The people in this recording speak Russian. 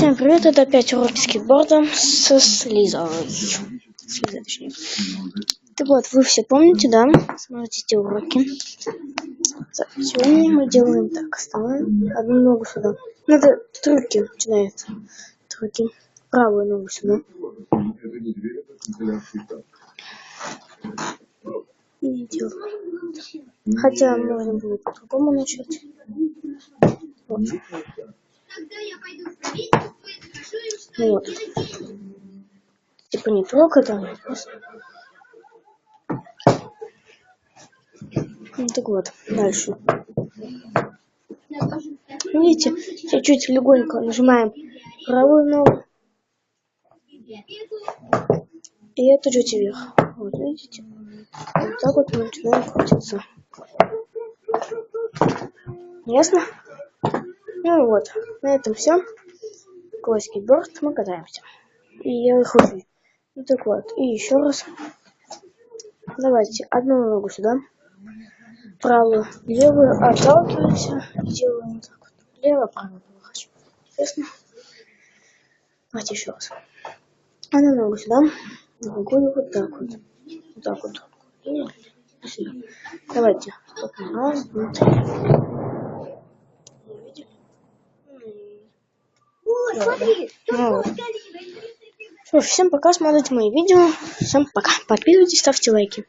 Всем привет, это опять уроки скейтборда со Слизой. Слизой, точнее. Так вот, вы все помните, да? Смотрите эти уроки. Сегодня мы делаем так. Ставим одну ногу сюда. Надо трюки начинается. Трюки. Правую ногу сюда. И делаем. Хотя можно будет по-другому начать. Вот. Вот. Типа не трогай там. Ну так вот, дальше. Видите, чуть-чуть легонько нажимаем правую ногу. И это чуть вверх. Вот, видите? Вот так вот мы начинаем крутиться. Ясно? Ну вот, на этом все. Такой скейтборд, мы катаемся. И я их учу. Ну так вот, и еще раз. Давайте одну ногу сюда. Правую, левую отталкиваемся и делаем так вот. Лево, право, хочу. Ясно? Давайте еще раз. Одну ногу сюда. Другую вот так вот. Вот так вот. И сюда. Давайте. Раз, два, три. Вот, смотри, Всем пока, смотрите мои видео. Всем пока. Подписывайтесь, ставьте лайки.